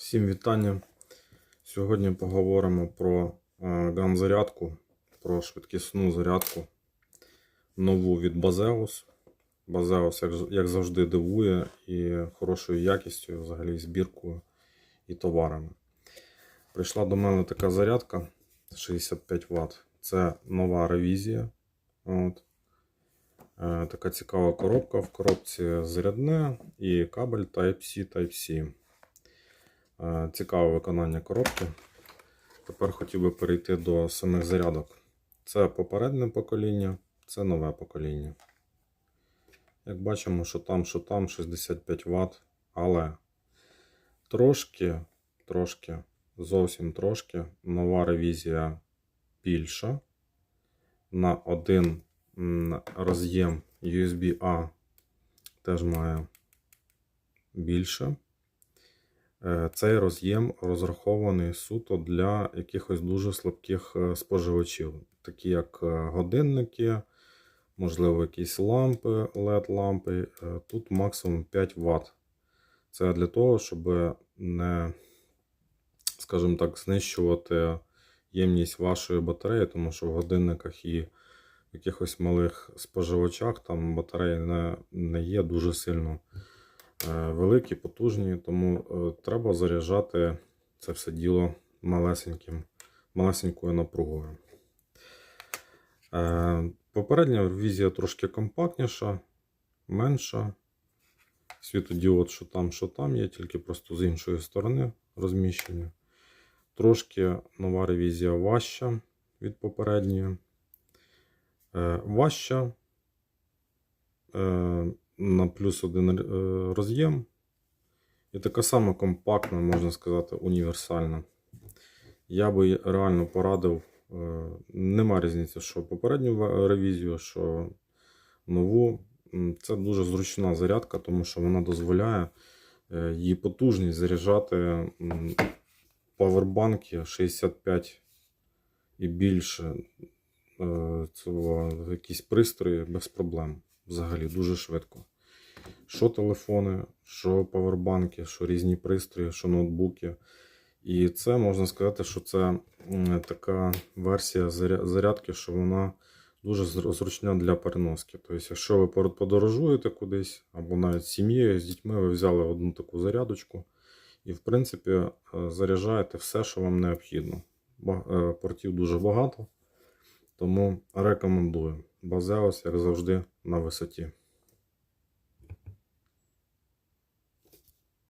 Всім вітання. Сьогодні поговоримо про е, ган-зарядку, про швидкісну зарядку нову від Bazeus. Bazeus, як, завжди, дивує і хорошою якістю, взагалі збіркою і товарами. Прийшла до мене така зарядка 65 Вт. Це нова ревізія. От. Е, Така цікава коробка. В коробці зарядне і кабель Type-C Type-C. Е, Цікаве виконання коробки. Тепер хотів би перейти до самих зарядок. Це попереднє покоління, це нове покоління. Як бачимо, що там, що там 65 Вт, але трошки, трошки, зовсім трошки нова ревізія більша. На один роз'єм USB-A теж має більше. Е, Цей роз'єм розрахований суто для якихось дуже слабких е, споживачів, такі як е, годинники, можливо, якісь лампи, LED-лампи. Тут максимум 5 Вт. Це для того, щоб не, скажімо так, знищувати ємність вашої батареї, тому що в годинниках і в якихось малих споживачах там батареї не, не є дуже сильно великі, потужні, тому е, треба заряджати це все діло малесеньким, малесенькою напругою. Е, Попередня ревізія трошки компактніша, менша. Світодіод, що там, що там є, тільки просто з іншої сторони розміщення. Трошки нова ревізія важча від попередньої. Е, Важча е, на плюс один е, роз'єм. І така сама компактна, можна сказати, універсальна. Я би реально порадив. е, Нема різниці, що попередню ревізію, що нову. Це дуже зручна зарядка, тому що вона дозволяє е, її потужність заряджати павербанки 65 і більше. Цього якісь пристрої без проблем. Взагалі дуже швидко. Що телефони, що павербанки, що різні пристрої, що ноутбуки. І це можна сказати, що це така версія зарядки, що вона дуже зручна для переноски. Тобто, якщо ви подорожуєте кудись, або навіть з сім'єю, з дітьми, ви взяли одну таку зарядочку, і, в принципі, е, заряджаєте все, що вам необхідно. Е, Портів дуже багато, тому рекомендую. Базеос, як завжди, на висоті.